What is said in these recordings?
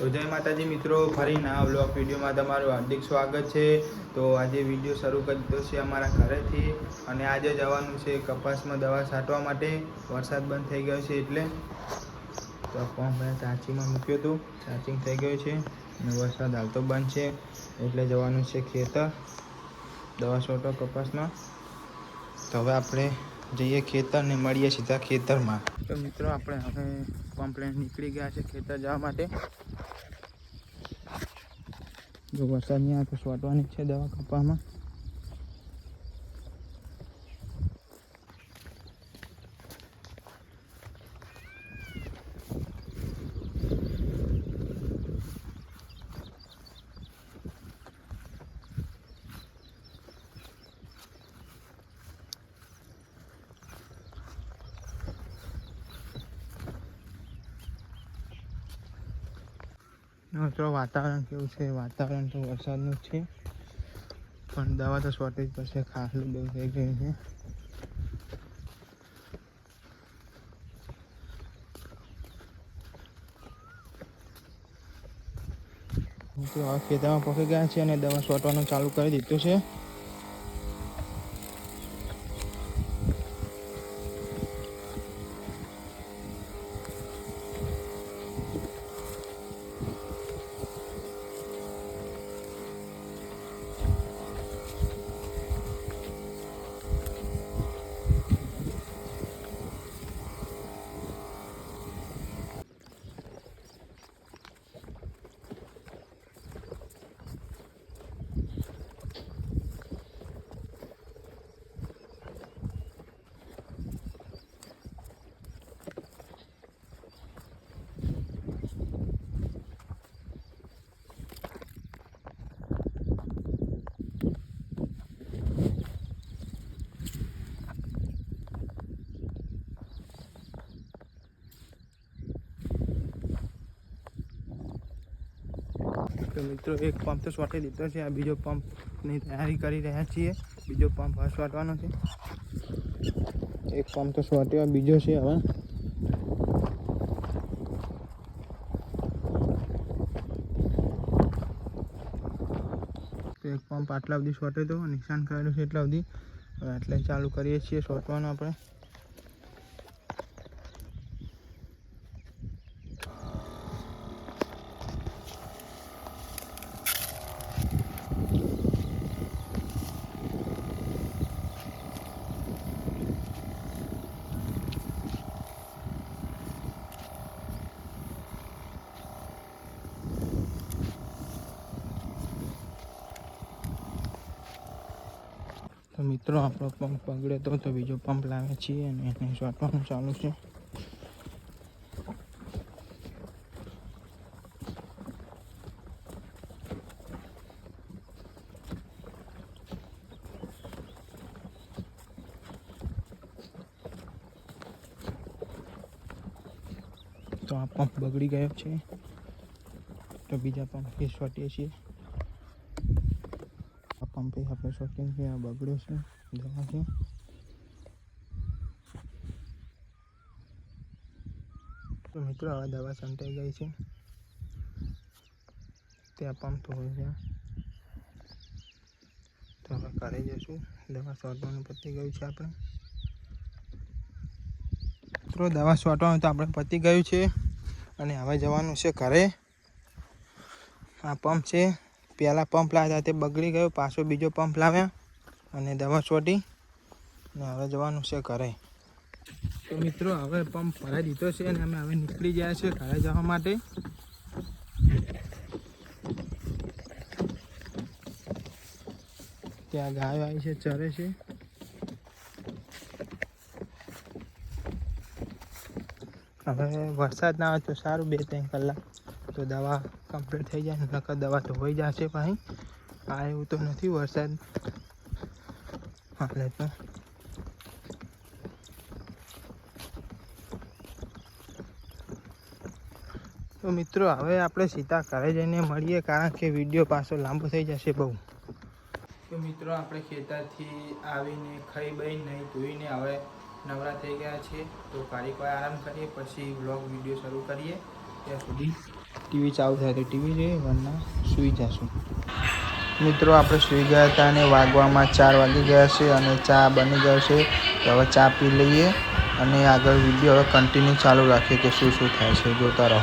તો જય માતાજી મિત્રો, ફરી નવા બ્લોગ વિડીયોમાં તમારું હાર્દિક સ્વાગત છે. તો આજે વીડિયો શરૂ કરી દીધો છે અમારા ઘરેથી અને આજે જવાનું છે કપાસમાં દવા છાંટવા માટે. વરસાદ બંધ થઈ ગયો છે એટલે તો પંપ મેં ચાંચીમાં મૂક્યો હતું. ચાર્જિંગ થઈ ગયું છે અને વરસાદ હાલતો બંધ છે એટલે જવાનું છે ખેતર. દવા છોટો કપાસમાં. તો હવે આપણે જઈએ ખેતર ને મળીએ સીધા ખેતરમાં. તો મિત્રો, આપણે હવે કમ્પ્લેન નીકળી ગયા છે ખેતર જવા માટે. જો વરસાદ નહીં આવે તો છોટવાની છે દવા કપામાં. મિત્રો, વાતાવરણ કેવું છે? વાતાવરણ તો વરસાદનું છે. પણ દવા તો શોર્ટેજ પડશે ખાસલું બહુ થઈ ગયું છે. મિત્રો હવે ખેતરમાં પકી ગયા છે અને દવા છોટવાનું ચાલુ કરી દીધું છે. તો મિત્રો, એક પંપ તો શોર્ટે દીધો છે. આ બીજો પંપની તૈયારી કરી રહ્યા છીએ. બીજો પંપ હવે શોર્ટવાનો છે. એક પંપ તો શોર્ટ્યો બીજો છે હવે. એક પંપ આટલા સુધી શોર્ટે તો, નિશાન કરેલું છે એટલા સુધી. હવે એટલે ચાલુ કરીએ છીએ શોર્ટવાનું આપણે. તો મિત્રો, આપણો પંપ બગડે તો તો બીજો પંપ લાવે છીએ અને એને શોધવાનું ચાલુ છે. તો આ પંપ બગડી ગયો છે. તો બીજા પંપ છોટીએ છીએ પંપે આપણે શોટિંગ છે, આ બગડ્યો છે જવા છે. મિત્રો, આ દવા સંતાઈ ગઈ છે. ત્યાં પંપ હોય છે. તો હવે ઘરે જઈશું. દવા છોટવાનું પતી ગયું છે આપણે. મિત્રો, દવા છોટવાનું તો આપણે પતી ગયું છે. અને હવે જવાનું છે ઘરે. આ પંપ છે. પહેલાં પંપ લાવ્યા તે બગડી ગયો, પાછો બીજો પંપ લાવ્યા અને દવા છોટી ને હવે જવાનું છે ઘરે. તો મિત્રો, હવે પંપ ભરાઈ દીધો છે અને અમે હવે નીકળી ગયા છે ઘરે જવા માટે. ત્યાં ગાયો આવી છે, ચરે છે. હવે વરસાદ ના આવે તો સારું બે ત્રણ કલાક. તો દવા કમ્પ્લીટ થઈ જાય, નકર દવા ધોવાઈ જશે ભાઈ. આ એવું તો નથી, વરસાદ. હાલે તો. તો મિત્રો, હવે આપણે સીધા ઘરે જઈને મળીએ, કારણ કે વીડિયો પાછો લાંબો થઈ જશે બહુ. તો મિત્રો, આપણે ખેતરથી આવીને ખાઈ બઈ નહીં, ધોઈને હવે નવરા થઈ ગયા છે તો કારીક આરામ કરીએ, પછી વ્લોગ વીડિયો શરૂ કરીએ. ત્યાં સુધી ટીવી ચાલુ થાય તો ટીવી જોઈએ, વરના સૂઈ જશું. મિત્રો, આપણે સૂઈ ગયા હતા અને વાગવામાં ચાર વાગી ગયા છે અને ચા બની ગયો છે. તો હવે ચા પી લઈએ અને આગળ વીડિયો હવે કન્ટિન્યુ ચાલુ રાખીએ કે શું શું થાય છે, જોતા રહો.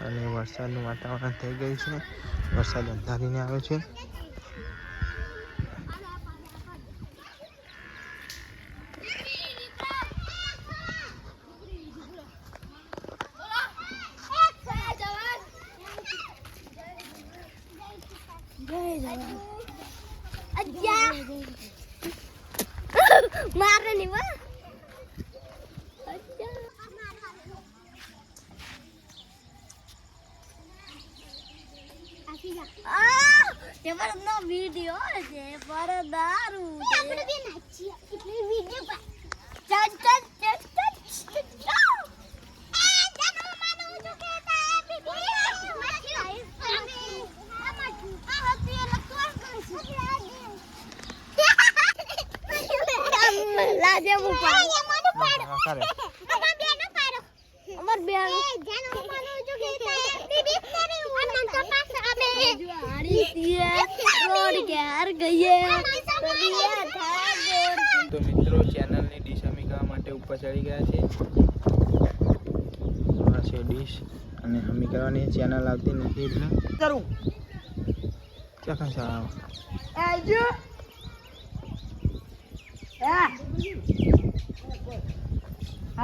અને વરસાદનું વાતાવરણ થઈ ગયું છે. વરસાદ અંધારીને આવે છે. મારે વિડિયો છે પર દારૂ આપણે બે નાચીએ એટલે વિડિયો ચાલ ચાલ ચાલ હું પાડો. અમાર બેન જાનો માનો જો કે બીબી તારી ઉમર તો પાસ અમે આડી તીએ રોડ કે હાર ગઈએ તબિયા થા ગોર તો મિત્રો ચેનલની ડીશ અમે ખાવા માટે ઉપર ચડી ગયા છે. આ છે ડીશ અને અમે કરવાની ચેનલ આવતી નથી એટલે કરું. ચાખા સારા આવજો હા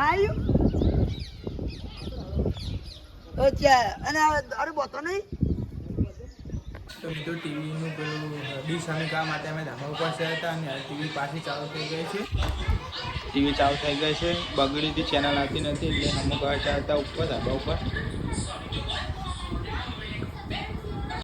આયુ અચ્છા અને દારૂ બોતો નહીં? તો મિત્રો ટીવીનું પેલું ડીશ અને કામ માટે અમે ધાબા ઉપર થયા હતા અને ટીવી પાછી ચાલુ થઈ ગઈ છે. ટીવી ચાલુ થઈ ગઈ છે. બગડી હતી ચેનલ આવતી નથી એટલે અમુક હવે હતા ઉપર ધાબા ઉપર.